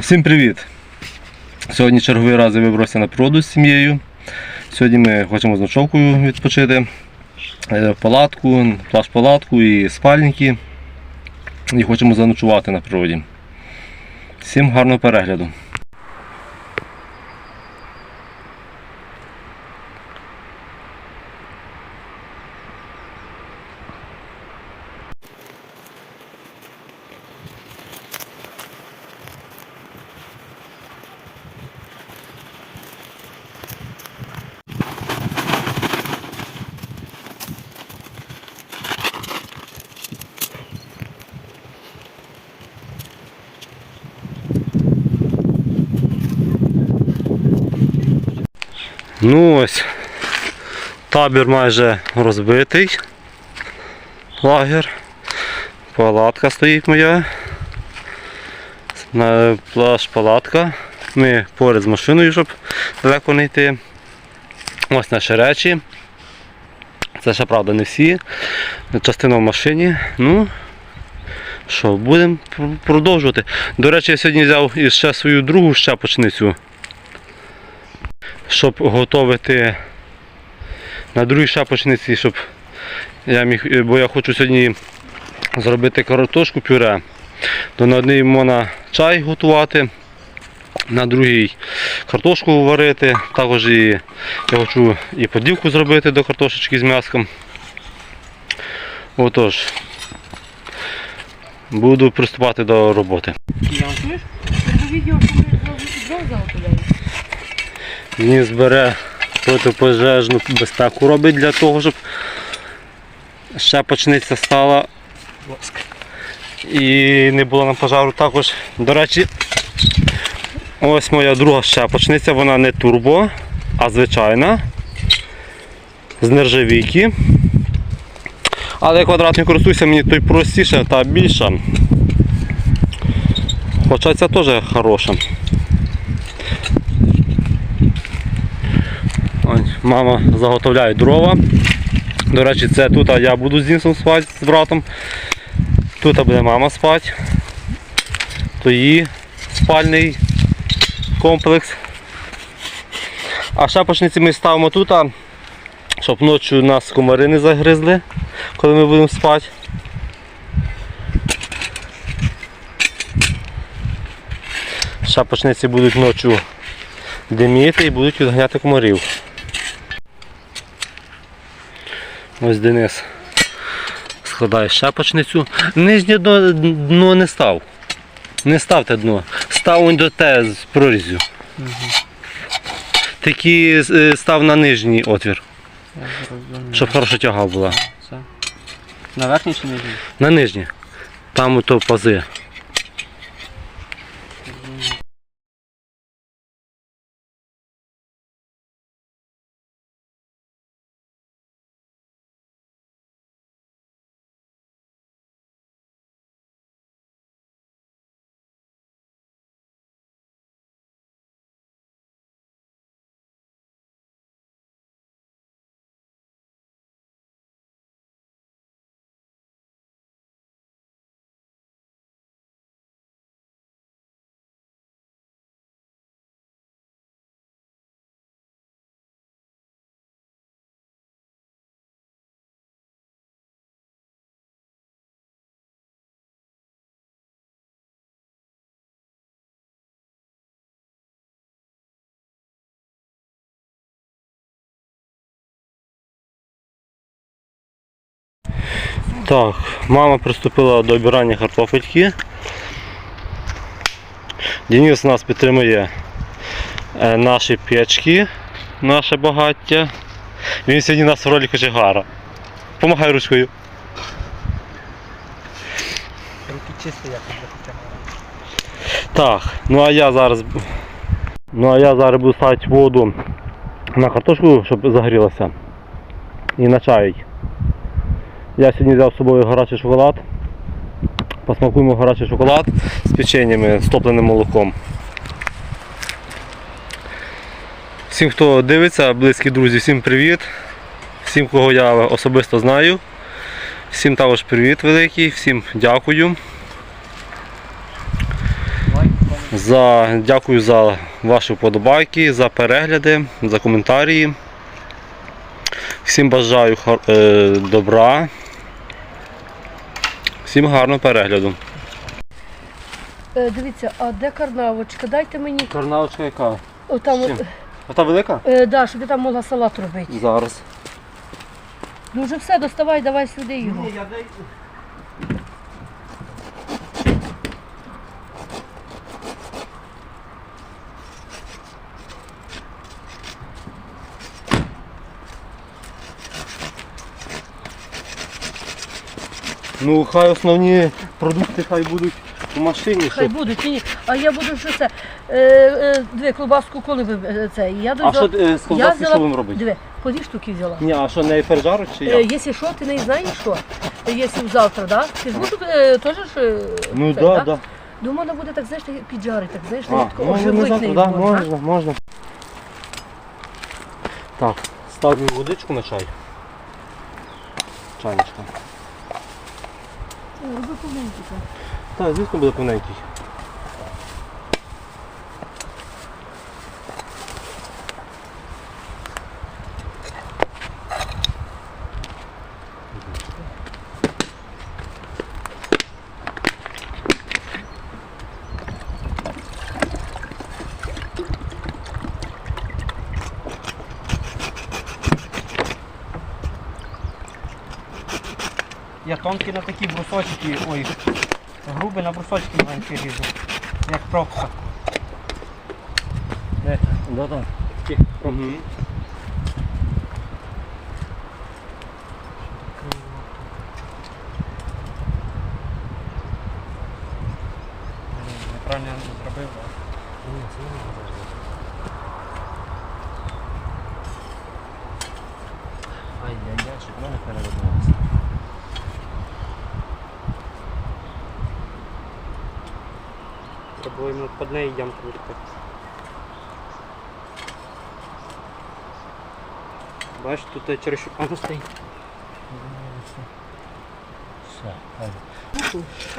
Всім привіт! Сьогодні черговий раз вибрався на природу з сім'єю. Сьогодні ми хочемо з ночовкою відпочити. Е, Палатку, плащ-палатку і спальники. І хочемо заночувати на природі. Всім гарного перегляду. Ну ось, табір майже розбитий. Лагер. Палатка стоїть моя. На плащ палатка. Ми поряд з машиною, щоб далеко не йти. Ось наші речі. Це ще правда не всі. Частина в машині. Ну, що, будемо продовжувати. До речі, я сьогодні взяв ще свою другу щепочницю щоб готувати на другій шапочниці, щоб я міг, бо я хочу сьогодні зробити картошку пюре, то на одній можна чай готувати, на другій картошку варити, також і я хочу і подівку зробити до картошечки з м'яском. Отож, буду приступати до роботи. Слышь? Это видео, что мы Він збере протипожежну безпеку робить для того, щоб щепочниця стала і не було на пожару також. До речі, ось моя друга щепочниця, вона не турбо, а звичайна. З нержавійки. Але квадратний користуюся, мені той простіше та більша. Хоча ця теж хороша. Ось, Мама заготовляє дрова. До речі, це тут я буду з Дінсом спати з братом. Тут буде мама спати. То її спальний комплекс. А шапочниці ми ставимо тут, щоб ночі нас комари не загризли, коли ми будемо спати. Шапочниці будуть ночі диміти і будуть відганяти комарів. Ось Денис складає шапочницю. Нижнє дно, дно не став. Не ставте дно. Став до те з прорізю. Тільки е, став на нижній отвір, щоб хороша тяга була. На верхній чи нижній? На нижній. Там ото пази. Так, мама приступила до обирання картофельки. Денис нас підтримує е, наші печки, наше багаття. Він сьогодні у нас в ролі кочегара. Помагай ручкою. Руки чисті, як для Так, ну а я зараз. Ну а я зараз буду ставити воду на картошку, щоб загорілася. І на чай. Я сьогодні взяв з собою гарячий шоколад. Посмакуємо гарячий шоколад з печеннями, з топленим молоком. Всім, хто дивиться, близькі друзі, всім привіт. Всім, кого я особисто знаю. Всім також привіт великий, всім дякую. За, дякую за ваші вподобайки, за перегляди, за коментарі. Всім бажаю е, добра. Всім гарного перегляду. Е, дивіться, а де карнавочка? Дайте мені Карнавочка яка? отам. Ота велика? Е, да, щоб я там могла салат робити. Зараз. Ну вже все, доставай, давай сюди його. Ну, хай основні продукти хай будуть у машині. Хай Щоб... будуть чи ні. А я буду що це. Е, е, диви, колбаску коли ви е, це. Я А що взяла- е, з колбаски що будемо робити? Диви, по дві штуки взяла. Ні, а що не пережаруть чи Е, як? Якщо що, ти не знаєш що? Якщо завтра, да? Ти ж будеш е, теж ж. е, Ну це, так, да? так. Да. Думаю, вона буде так, знаєш, так піджарити, так, знаєш, А, навіть ну, оживить неї завтра, да, можна. можна, можна. Так, ставлю водичку на чай. Чайничка. Так. Так, звісно буде повненький. Я тонкий на такі брусочки, ой, грубі на брусочки маленькі ріжу, як пробка. Де? Да, да. Угу. Неправильно я зробив. да. Ай-яй-яй, щоб воно не перевернулося. Було йому під неї ямку вирити. Бачиш, тут через що... А, ну стоїть.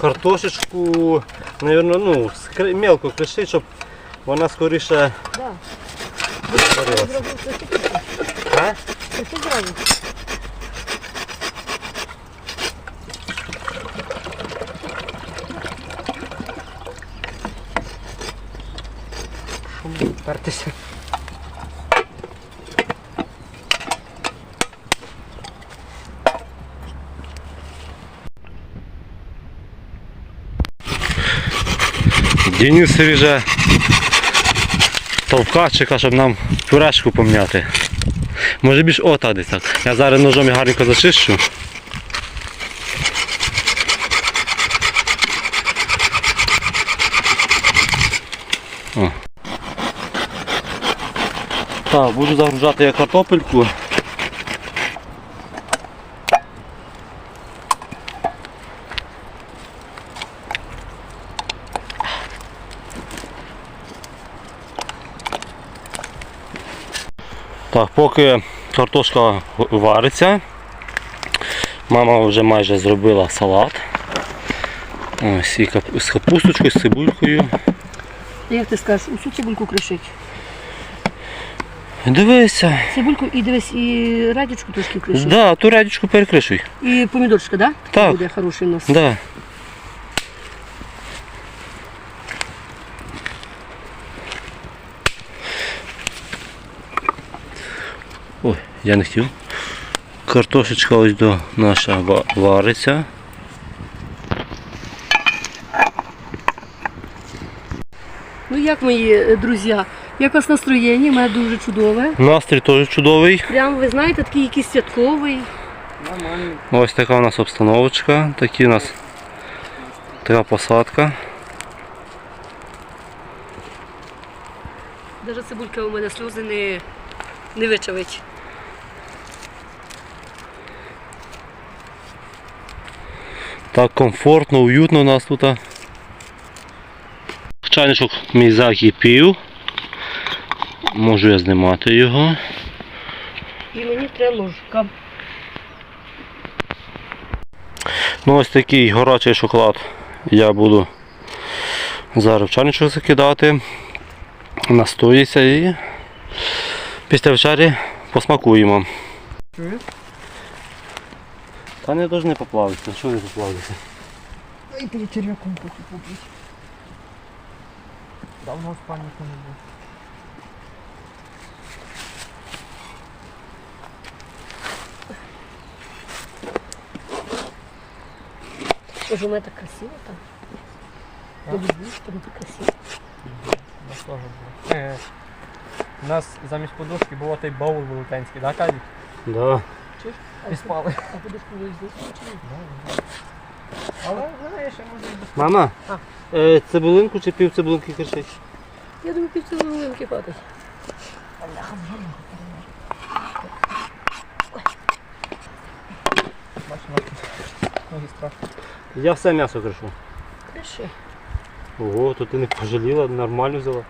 Картошечку, наверное, ну, мелко кришить, щоб вона скоріше Да. А? Кричить зразу. Пертися. Денис ріже товкачика, щоб нам пюрешку пом'яти. Може більш ота десь так. Я зараз ножом і гарненько зачищу. Буду загружати я картопельку. Так, поки картошка вариться, мама вже майже зробила салат. Ось і з капусточкою, з цибулькою. Як ти скажеш, усю цибульку кришить. Дивися. Цибульку і дивись, і радічку трошки кришить. Да, ту радічку перекришуй. І помідорчика, да? Так. Буде хороший у нас. Да. Ой, я не хотів. Картошечка ось до наша вариться. Ну як мої е, друзі, як у вас настроєння? У мене дуже чудове. Настрій теж чудовий. Прям ви знаєте, такий якийсь святковий. Нормально. Ось така у нас обстановочка, такі у нас така посадка. Навіть цибулька у мене сльози не, не вичавить. Так комфортно, уютно у нас тут. Чайничок мій закипів. Можу я знімати його. І мені треба ложка. Ну ось такий горячий шоколад я буду Зараз в чайничок закидати, настоїться і після вечері посмакуємо. Чуєш? Та не повинні поплавитися, що не поплавитися? Ай, ти черв'яком хочу побити. Давно в спальнику не був. Боже, у мене так красиво там. Я люблю, там так красиво. У нас було. Е, У нас замість подушки було той баул велетенський, да, Казі? Да. Чуєш? І спали. А будеш коли здесь? Але знаєш, я можу і без Мама, А. е, цибулинку чи пів цибулинки кричить? Я думаю, під цілунки хватить. бачиш, ноги. Ноги страшно. Я все м'ясо кришу. Криши. Ого, то ти не пожаліла, нормально взяла.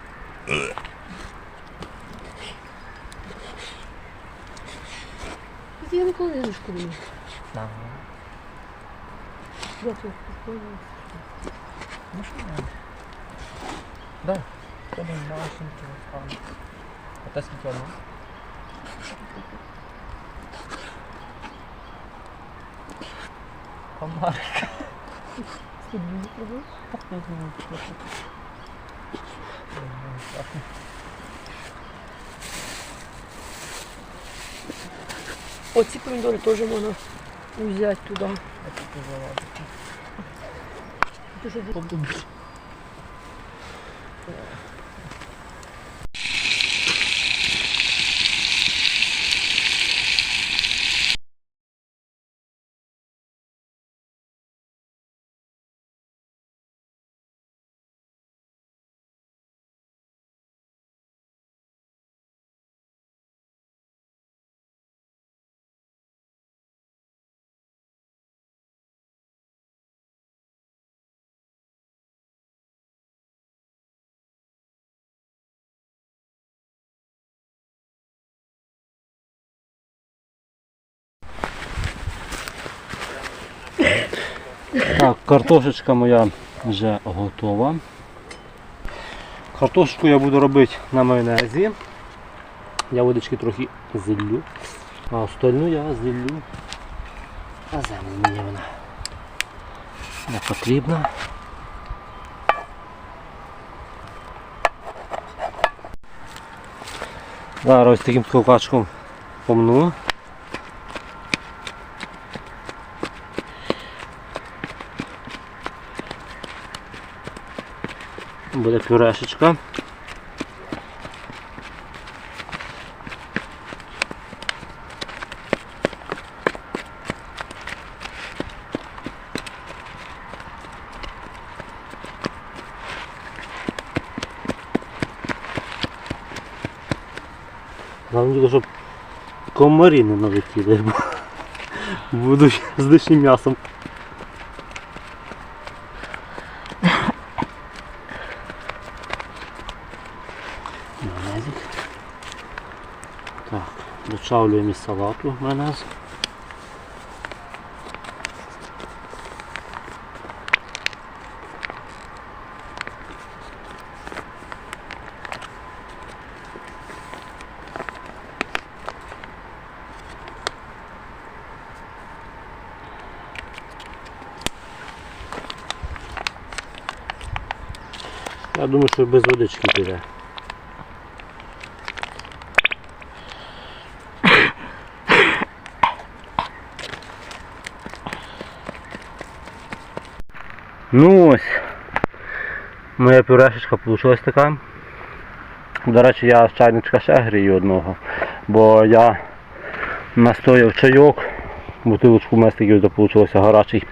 Я ніколи не шкодую. Да. Я тут спокійно. Ну що не? Да. Ходимо на машинки розправимо. А те скільки одно? Комар. Спідні пробуй. Оці помідори теж можна взяти туди. Дуже Так, картошечка моя вже готова. Картошечку я буду робити на майонезі. Я водички трохи зіллю, а остальну я зіллю на землю мені вона не потрібна. Зараз таким ковкачком помну. Буде пюрешечка. Тільки, щоб комарі не налетіли, бо буду з лишнім м'ясом. Майонезик. Так, дочавлюємо із салату майонез. Я думаю, що без водички піде. Ну ось, моя пюрешечка вийшла така. До речі, я з чайничка ще грію одного, бо я настояв чайок, бутилочку местиків, вийшло гарячий.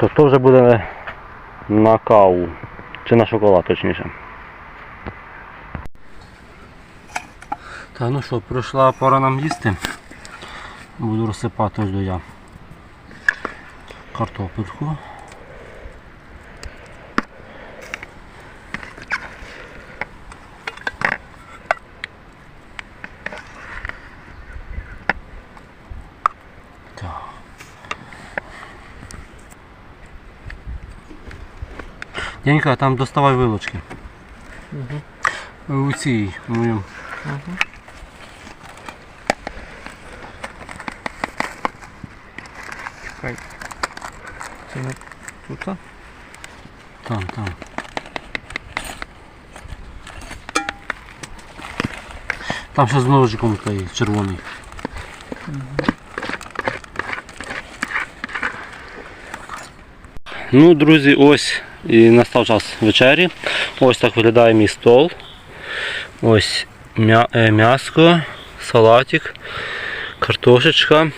То то вже буде на каву. Чи на шоколад точніше. Так, ну що, прийшла пора нам їсти. Буду розсипати ось до я картопельку. Так. Янька, там доставай вилочки. Угу. У цій моєму. Угу. Чекай. Це не тут? а? Там, там. Ще з ножиком той червоний. Ну, друзі, ось і настав час вечері. Ось так виглядає мій стол. Ось е, м'яско, салатик, картошечка.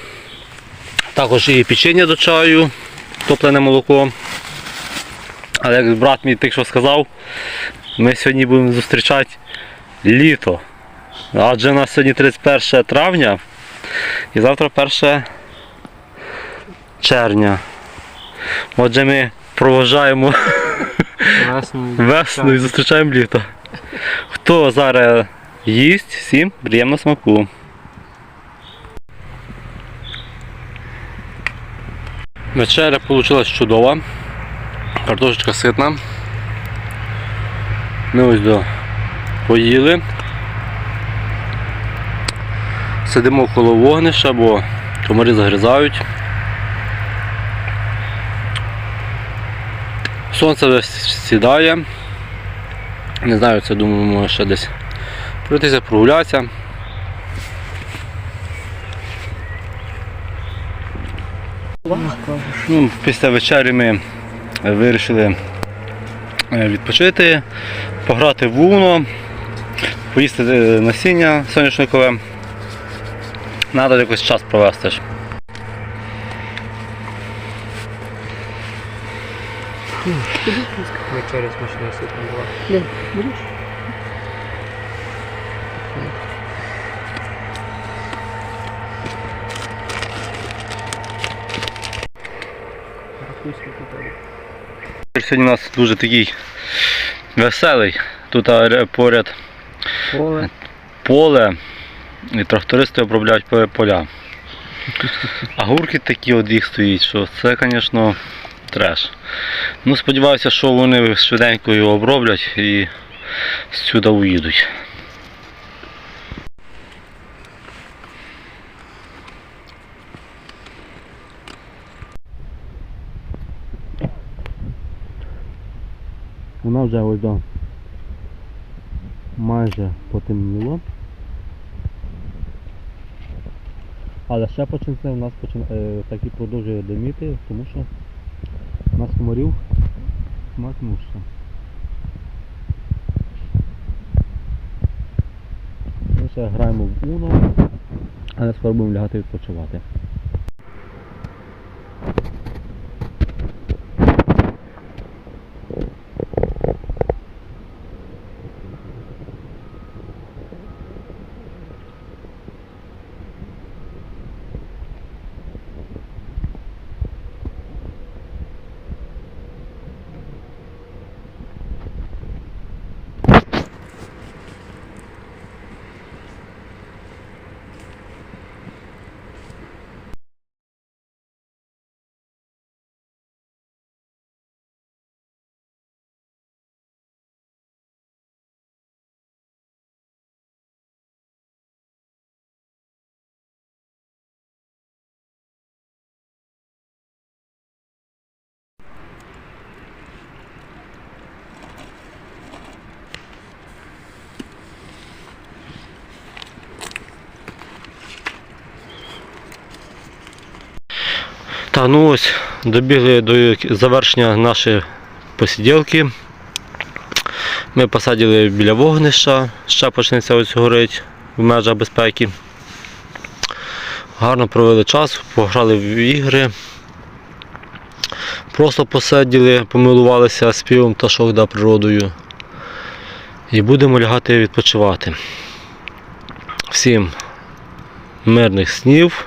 Також і печення до чаю, топлене молоко. Але як брат мій тільки що сказав, ми сьогодні будемо зустрічати літо. Адже у нас сьогодні 31 травня і завтра 1 червня. Отже, ми проважаємо Весну. весну і зустрічаємо літо. Хто зараз їсть, всім приємно смаку. Вечеря вийшла чудова. Картошечка ситна. Ми ось до поїли. Сидимо коло вогнища, бо комарі загризають. Сонце вже сідає. Не знаю, це думаю, може ще десь пройтися, прогулятися. Ну, після вечері ми вирішили е, відпочити, пограти в Уно, поїсти е, насіння соняшникове. Треба якось час провести. Вечеря смачна ситна була. Де? Будеш? Рахуй скільки тебе. Сьогодні у нас дуже такий веселий. Тут поряд Поле. поле і трактористи обробляють поля. А гурки такі от їх стоїть, що це, звісно, треш. Ну, сподіваюся, що вони швиденько його оброблять і сюди уїдуть. Вона вже ось да, майже потемніло. Але ще починце у нас почин... е, так продовжує диміти, тому що у нас комарів матнуша. Ми ще граємо в Uno, але скоро будемо лягати відпочивати. Так, добігли до завершення нашої посиділки. Ми посадили біля вогнища, ще почнеться ось горить в межах безпеки. Гарно провели час, пограли в ігри. Просто посиділи, помилувалися співом пташок да природою. І будемо лягати відпочивати. Всім мирних снів.